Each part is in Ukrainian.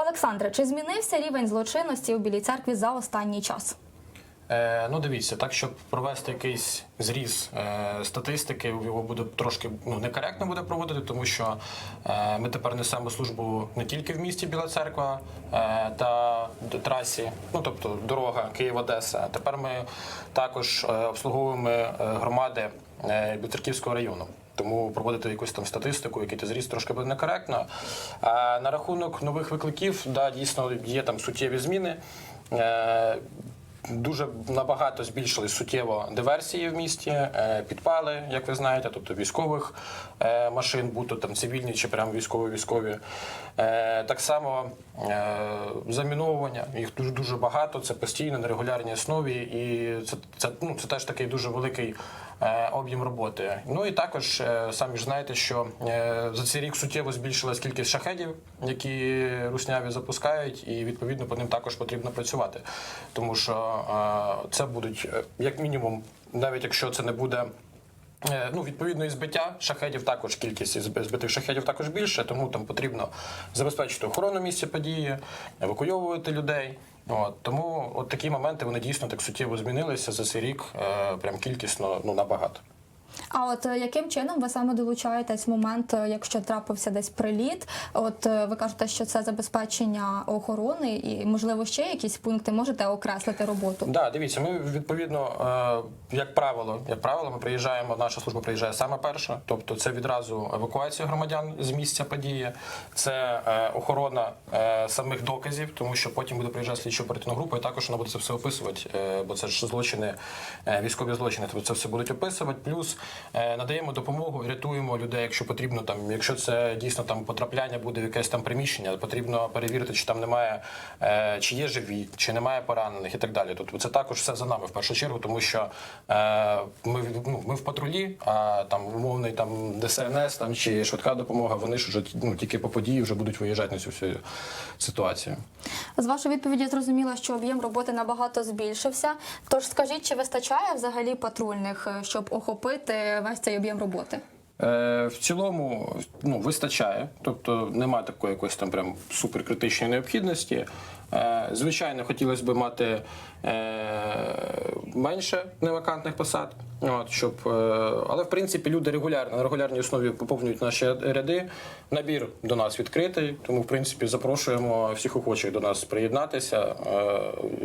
Олександре, чи змінився рівень злочинності у Білій церкві за останній час? Е, ну, дивіться, так щоб провести якийсь зріз е, статистики, його буде трошки ну, некоректно буде проводити, тому що е, ми тепер несемо службу не тільки в місті Біла Церква е, та трасі, ну тобто дорога Київ-Одеса. Тепер ми також е, обслуговуємо е, громади е, Білоцерківського району. Тому проводити якусь там статистику, який ти зріс трошки буде некоректно. А на рахунок нових викликів, да, дійсно є там суттєві зміни. Дуже набагато збільшили суттєво диверсії в місті, е, підпали, як ви знаєте, тобто військових е, машин, будь-то там цивільні чи прямо військові військові. Е, Так само е, заміновування, їх дуже дуже багато, це постійно на регулярній основі, і це, це, ну, це теж такий дуже великий е, об'єм роботи. Ну і також е, самі ж знаєте, що е, за цей рік суттєво збільшилась кількість шахедів, які русняві запускають, і відповідно по ним також потрібно працювати. Тому що е, це будуть е, як мінімум, навіть якщо це не буде. Е, Ну, відповідно, і збиття шахедів також кількість зб- збитих шахедів також більше, тому там потрібно забезпечити охорону місця події, евакуйовувати людей. От, тому от такі моменти вони дійсно так суттєво змінилися за цей рік, е, прям кількісно ну набагато. А от е, яким чином ви саме долучаєтесь в момент, е, якщо трапився десь приліт? От е, ви кажете, що це забезпечення охорони і можливо ще якісь пункти можете окреслити роботу? Да, дивіться, ми відповідно, як правило, як правило, ми приїжджаємо. Наша служба приїжджає саме перша, тобто це відразу евакуація громадян з місця події, це охорона самих доказів, тому що потім буде приїжджати слідчо оперативна група, і також вона буде це все описувати, бо це ж злочини, військові злочини. Тобто це все будуть описувати. Плюс надаємо допомогу, рятуємо людей, якщо потрібно. Там, якщо це дійсно там потрапляння буде в якесь там приміщення, потрібно перевірити, чи там немає, е, чи є живі, чи немає поранених і так далі. Тобто це також все за нами в першу чергу, тому що е, ми, ну, ми в патрулі, а там умовний там ДСНС там чи швидка допомога, вони ж вже ну, тільки по події вже будуть виїжджати на цю всю ситуацію. З вашої відповіді зрозуміло, що об'єм роботи набагато збільшився. Тож скажіть, чи вистачає взагалі патрульних, е, щоб охопити весь цей об'єм роботи? Е, В цілому ну, вистачає, тобто немає такої якоїсь там прям суперкритичної необхідності. Е, Звичайно, хотілося б мати е, менше невакантних посад, от, щоб, е, але в принципі люди регулярно на регулярній основі поповнюють наші ряди. Набір до нас відкритий, тому в принципі запрошуємо всіх охочих до нас приєднатися. Е,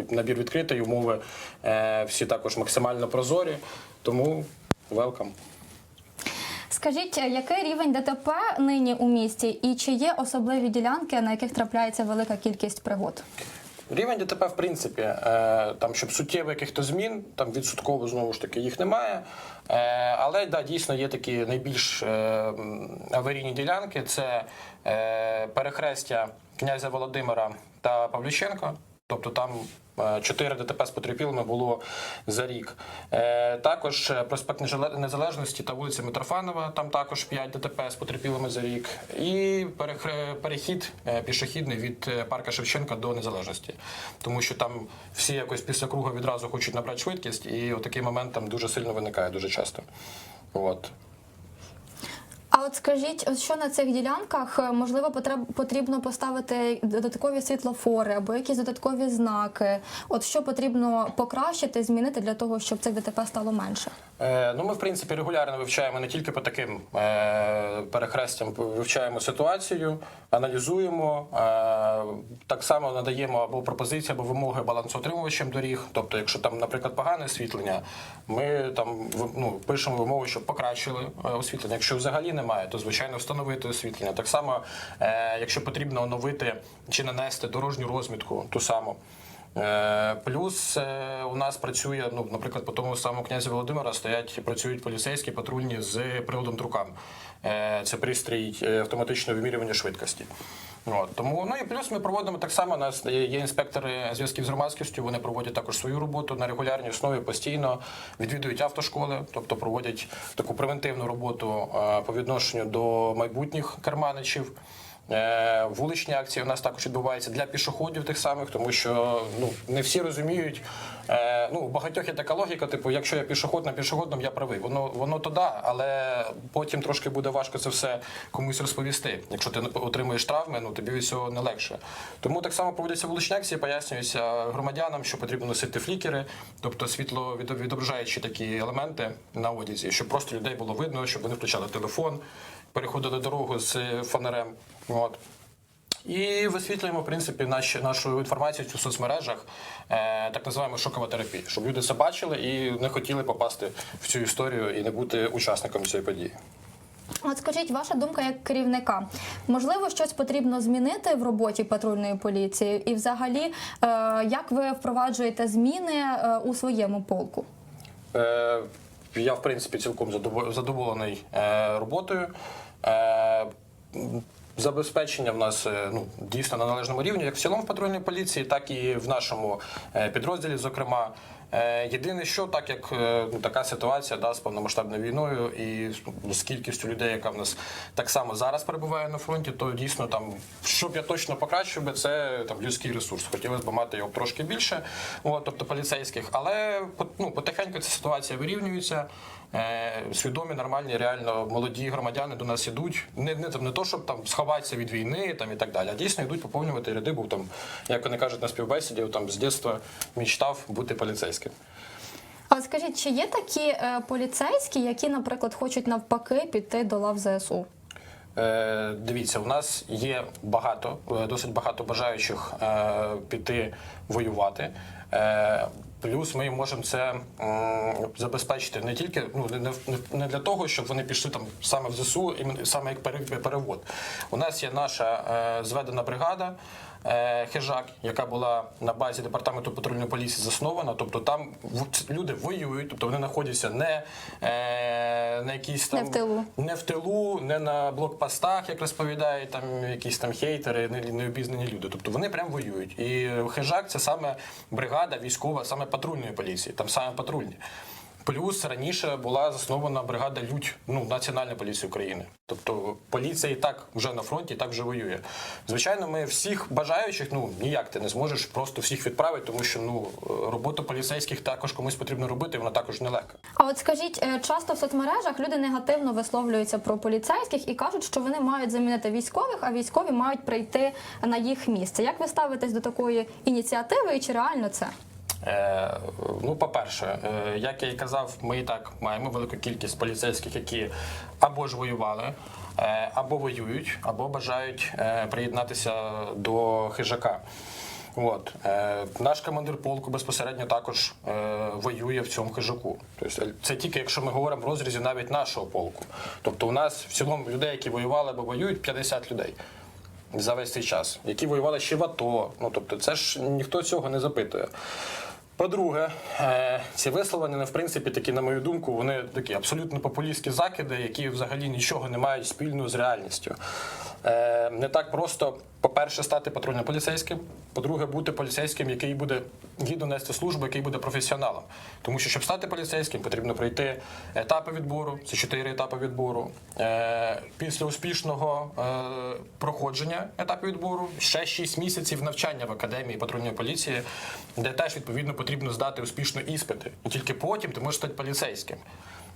Набір відкритий, умови е, всі також максимально прозорі, тому welcome. Скажіть, е, який рівень ДТП нині у місті, і чи є особливі ділянки, на яких трапляється велика кількість пригод? Рівень ДТП, в принципі, е, там, щоб суттєво якихось змін, там відсотково знову ж таки їх немає. Е, Але да, дійсно є такі найбільш аварійні ділянки: це перехрестя князя Володимира та Павлюченка. Тобто там е, чотири ДТП з потерпілими було за рік. Е, Також е, проспект Незалежності та вулиця Митрофанова, там також 5 ДТП з потерпілими за рік. І перехід е, пішохідний від парка Шевченка до Незалежності. Тому що там всі якось після кругу відразу хочуть набрати швидкість, і отакий момент там дуже сильно виникає дуже часто. От. А от скажіть, що на цих ділянках е, можливо потреб- потрібно поставити додаткові світлофори або якісь додаткові знаки? От що потрібно покращити, змінити для того, щоб цих ДТП стало менше? Е, ну, ми, в принципі, регулярно вивчаємо не тільки по таким е, перехрестям, вивчаємо ситуацію, аналізуємо. Е, так само надаємо або пропозиції, або вимоги балансоотримувачам доріг. Тобто, якщо там, наприклад, погане освітлення, ми там ну, пишемо вимоги, щоб покращили освітлення. Якщо взагалі немає, то звичайно встановити освітлення. Так само, якщо потрібно оновити чи нанести дорожню розмітку, ту саму. Е, Плюс е, у нас працює, ну, наприклад, по тому самому князю Володимира стоять працюють поліцейські патрульні з приводом трукам. Е, Це пристрій автоматичного вимірювання швидкості. От, тому, ну і плюс ми проводимо так само. У нас є інспектори зв'язків з громадськістю. Вони проводять також свою роботу на регулярній основі постійно відвідують автошколи, тобто проводять таку превентивну роботу по відношенню до майбутніх керманичів. Е, Вуличні акції у нас також відбуваються для пішоходів тих самих, тому що ну не всі розуміють. Е, ну, у багатьох є така логіка, типу, якщо я пішоход на пішохідному, я правий. Воно воно то да, але потім трошки буде важко це все комусь розповісти. Якщо ти отримуєш травми, ну тобі від цього не легше. Тому так само проводяться вуличні акції, пояснюється громадянам, що потрібно носити флікери, тобто світло від- відображаючі такі елементи на одязі, щоб просто людей було видно, щоб вони включали телефон, переходили дорогу з фонарем. От. І висвітлюємо, в принципі, наші, нашу інформацію в соцмережах, е, так називаємо шокова терапія, щоб люди це бачили і не хотіли попасти в цю історію і не бути учасником цієї події. От скажіть, ваша думка як керівника, можливо, щось потрібно змінити в роботі патрульної поліції, і взагалі, е, як ви впроваджуєте зміни е, у своєму полку? Е, я, в принципі, цілком задоволений е, роботою. Забезпечення в нас е, ну, дійсно на належному рівні, як в цілому в патрульній поліції, так і в нашому е, підрозділі, зокрема. Е, Єдине, що так як ну, така ситуація да, з повномасштабною війною і з- з кількістю людей, яка в нас так само зараз перебуває на фронті, то дійсно там, щоб я точно покращив би, це там людський ресурс. Хотілося б мати його трошки більше, от, тобто поліцейських. Але ну, потихеньку ця ситуація вирівнюється. Е, свідомі, нормальні, реально молоді громадяни до нас ідуть. Не, не, там, не то, щоб там сховатися від війни там, і так далі, а дійсно йдуть поповнювати ряди, бо там, як вони кажуть на співбесіді, там з дитинства мечтав бути поліцейським. А скажіть, чи є такі е, поліцейські, які, наприклад, хочуть навпаки піти до лав ЗСУ? Е, дивіться, у нас є багато, е, досить багато бажаючих е, піти воювати. Е, плюс ми можемо це забезпечити не тільки ну не, не, не для того, щоб вони пішли там саме в ЗСУ, саме як пере- перевод. У нас є наша е, зведена бригада. Е, Хижак, яка була на базі департаменту патрульної поліції заснована, тобто там люди воюють, тобто вони знаходяться не е, на якійсь там Не в тилу. не в тилу, не на блокпостах, як розповідають там якісь там хейтери, не- необізнані люди. Тобто вони прям воюють. І хижак це саме бригада військова, саме патрульної поліції, там саме патрульні. Плюс раніше була заснована бригада Людь, ну Національна поліція України. Тобто поліція і так вже на фронті, і так вже воює. Звичайно, ми всіх бажаючих, ну ніяк ти не зможеш просто всіх відправити, тому що ну роботу поліцейських також комусь потрібно робити, вона також нелегка. А от скажіть, е, часто в соцмережах люди негативно висловлюються про поліцейських і кажуть, що вони мають замінити військових, а військові мають прийти на їх місце. Як ви ставитесь до такої ініціативи і чи реально це? Е, ну, по-перше, е, як я і казав, ми і так маємо велику кількість поліцейських, які або ж воювали, е, або воюють, або бажають приєднатися до хижака. От наш командир полку безпосередньо також воює в цьому хижаку. Тобто це тільки якщо ми говоримо в розрізі навіть нашого полку. Тобто, у нас в цілому людей, які воювали або воюють, 50 людей за весь цей час, які воювали ще в АТО. Ну тобто, це ж ніхто цього не запитує. По-друге, е, ці висловлення, в принципі, такі, на мою думку, вони такі абсолютно популістські закиди, які взагалі нічого не мають спільного з реальністю. Е, Не так просто, по-перше, стати патрульним поліцейським, по-друге, бути поліцейським, який буде гідно нести службу, який буде професіоналом. Тому що, щоб стати поліцейським, потрібно пройти етапи відбору, це чотири етапи відбору. Е, Після успішного е, проходження етапів відбору ще 6 місяців навчання в академії патрульної поліції, де теж відповідно потрібно здати успішно іспити. І тільки потім ти можеш стати поліцейським.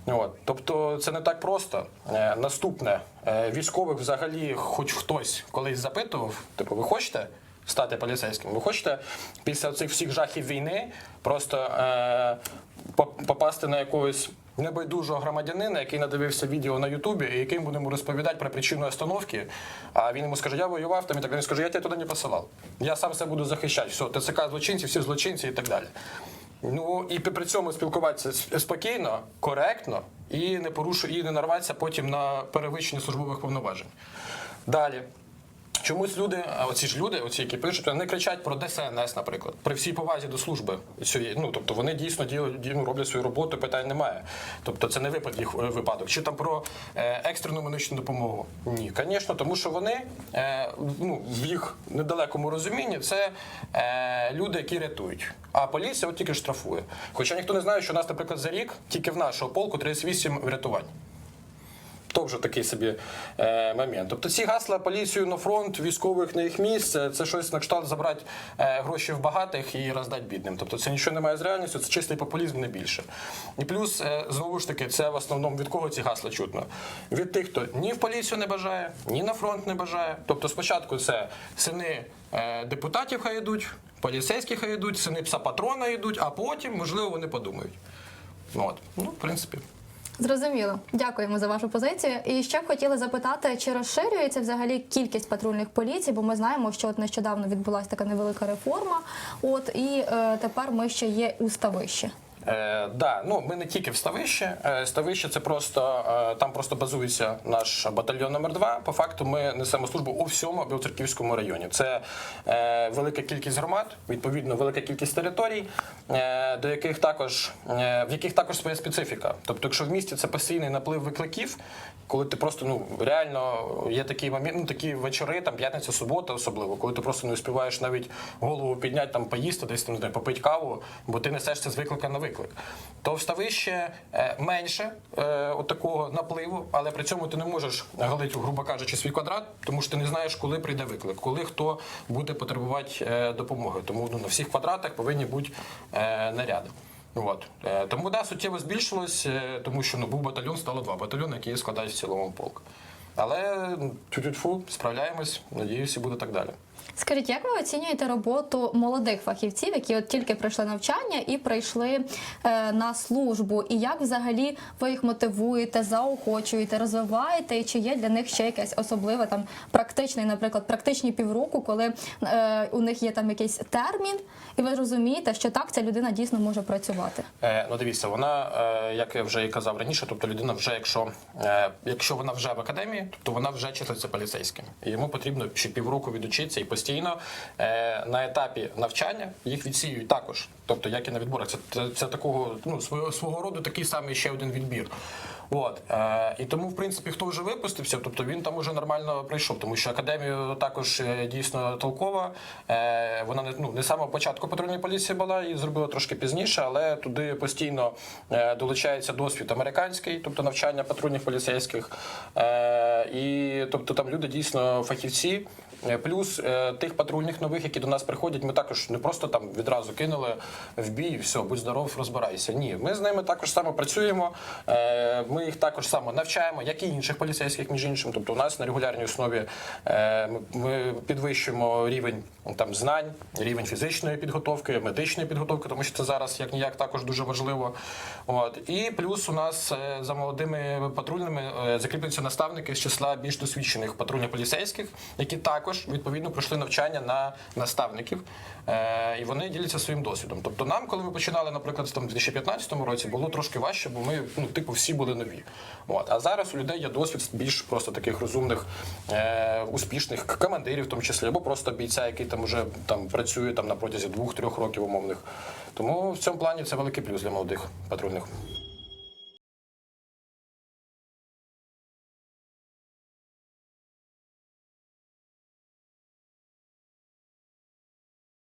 От. Тобто це не так просто. Е, наступне, е, військових взагалі, хоч хтось колись запитував, типу, ви хочете стати поліцейським? Ви хочете після цих всіх жахів війни просто е, попасти на якогось небайдужого громадянина, який надивився відео на Ютубі, і яким будемо розповідати про причину остановки, а він йому скаже, я воював там і так далі. Він скаже, я тебе туди не посилав. Я сам себе буду захищати. Все, ТЦК злочинці, всі злочинці і так далі. Ну і при цьому спілкуватися спокійно, коректно і не порушу, і не нарватися потім на перевищення службових повноважень. Далі. Чомусь люди, а оці ж люди, оці, які пишуть, вони кричать про ДСНС, наприклад, при всій повазі до служби. цієї. Ну, тобто вони дійсно діють, ді- ну, роблять свою роботу, питань немає. Тобто це не випад їх е, випадок. Чи там про е, екстрену медичну допомогу? Ні, звісно, тому що вони е, ну, в їх недалекому розумінні це люди, які рятують. А поліція от тільки штрафує. Хоча ніхто не знає, що у нас, наприклад, за рік тільки в нашого полку 38 врятувань. То вже такий собі е, момент. Тобто ці гасла поліцію на фронт, військових на їх місце, це щось на кшталт забрати е, гроші в багатих і роздати бідним. Тобто це нічого немає з реальністю, це чистий популізм не більше. І плюс, е, знову ж таки, це в основному від кого ці гасла чутно? Від тих, хто ні в поліцію не бажає, ні на фронт не бажає. Тобто спочатку це сини е, депутатів хай йдуть, поліцейські хай йдуть, сини пса патрона йдуть, а потім, можливо, вони подумають. Ну, от. ну, в принципі. Зрозуміло, дякуємо за вашу позицію. І ще б хотіли запитати, чи розширюється взагалі кількість патрульних поліцій, бо ми знаємо, що от нещодавно відбулася така невелика реформа. От і е, тепер ми ще є у ставищі. Е, да, ну ми не тільки в ставище. Е, ставище це просто е, там просто базується наш батальйон номер 2 По факту, ми несемо службу у всьому Білоцерківському районі. Це е, велика кількість громад, відповідно, велика кількість територій, е, до яких також е, в яких також своя специфіка. Тобто, якщо в місті це постійний наплив викликів, коли ти просто ну реально є такий момент, ну такі вечори, там п'ятниця, субота, особливо, коли ти просто не успіваєш навіть голову підняти, там поїсти, десь там не попити каву, бо ти несешся з виклика. То в ставище е, менше е, от такого напливу, але при цьому ти не можеш галити, грубо кажучи, свій квадрат, тому що ти не знаєш, коли прийде виклик, коли хто буде потребувати е, допомоги. Тому ну, на всіх квадратах повинні бути наряди. От. Тому да, суттєво збільшилось, тому що ну, був батальйон, стало два батальйони, які складають в цілому полк. Але тю-тю-тьфу, справляємось, надіюся, буде так далі. Скажіть, як ви оцінюєте роботу молодих фахівців, які от тільки пройшли навчання і прийшли е, на службу? І як взагалі ви їх мотивуєте, заохочуєте, розвиваєте? І чи є для них ще якесь особливе там практичний, наприклад, практичні півроку, коли е, у них є там якийсь термін, і ви розумієте, що так ця людина дійсно може працювати? Е, ну дивіться, вона, е, як я вже і казав раніше, тобто людина вже, якщо, е, якщо вона вже в академії, тобто вона вже числиться поліцейським. І йому потрібно ще півроку відучитися і постійно е, на етапі навчання їх відсіюють також. Тобто, як і на відборах, це, це, це такого ну, свого, свого роду такий самий ще один відбір. От е, і тому, в принципі, хто вже випустився, тобто він там уже нормально прийшов, тому що академія також е, дійсно толкова. Е, вона не ну не самого початку патрульної поліції була і зробила трошки пізніше, але туди постійно е, долучається досвід американський, тобто навчання патрульних поліцейських. Е, і тобто там люди дійсно фахівці. Е, Плюс е, тих патрульних нових, які до нас приходять, ми також не просто там відразу кинули в бій, все, будь здоров, розбирайся. Ні, ми з ними також само працюємо. Е, ми їх також само навчаємо, як і інших поліцейських, між іншим. Тобто, у нас на регулярній основі ми, підвищуємо рівень там знань, рівень фізичної підготовки, медичної підготовки, тому що це зараз як ніяк також дуже важливо. От і плюс у нас за молодими патрульними закріплюються наставники з числа більш досвідчених патрульних поліцейських, які також відповідно пройшли навчання на наставників, е, і вони діляться своїм досвідом. Тобто, нам, коли ми починали, наприклад, там в 2015 році, було трошки важче, бо ми ну типу всі були нові. От а зараз у людей є досвід більш просто таких розумних, е, успішних командирів, в тому числі, або просто бійця, який там вже там працює там на протязі двох-трьох років умовних. Тому в цьому плані це великий плюс для молодих патрульних.